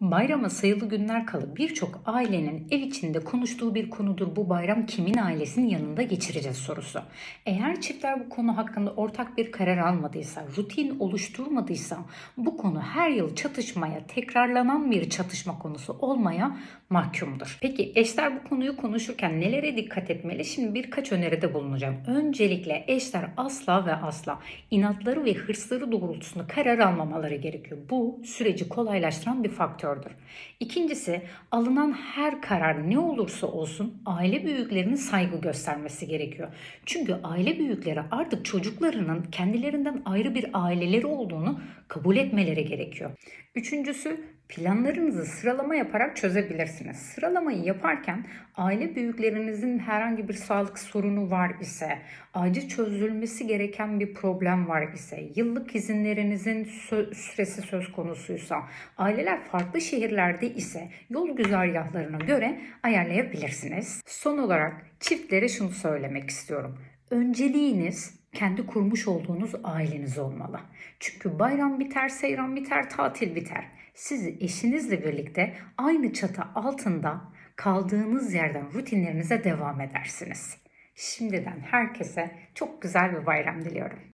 Bayrama sayılı günler kala birçok ailenin ev içinde konuştuğu bir konudur bu bayram kimin ailesinin yanında geçireceğiz sorusu. Eğer çiftler bu konu hakkında ortak bir karar almadıysa, rutin oluşturmadıysa bu konu her yıl çatışmaya, tekrarlanan bir çatışma konusu olmaya mahkumdur. Peki eşler bu konuyu konuşurken nelere dikkat etmeli? Şimdi birkaç öneride bulunacağım. Öncelikle eşler asla ve asla inatları ve hırsları doğrultusunda karar almamaları gerekiyor. Bu süreci kolaylaştıran bir faktördür. İkincisi alınan her karar ne olursa olsun aile büyüklerinin saygı göstermesi gerekiyor. Çünkü aile büyükleri artık çocuklarının kendilerinden ayrı bir aileleri olduğunu kabul etmeleri gerekiyor. Üçüncüsü planlarınızı sıralama yaparak çözebilirsiniz. Sıralamayı yaparken aile büyüklerinizin herhangi bir sağlık sorunu var ise, acil çözülmesi gereken bir problem var ise, yıllık izinlerinizin sö- süresi söz konusuysa, aileler farklı şehirlerde ise yol güzergahlarına göre ayarlayabilirsiniz. Son olarak çiftlere şunu söylemek istiyorum. Önceliğiniz kendi kurmuş olduğunuz aileniz olmalı. Çünkü bayram biter, seyran biter, tatil biter. Siz eşinizle birlikte aynı çatı altında kaldığınız yerden rutinlerinize devam edersiniz. Şimdiden herkese çok güzel bir bayram diliyorum.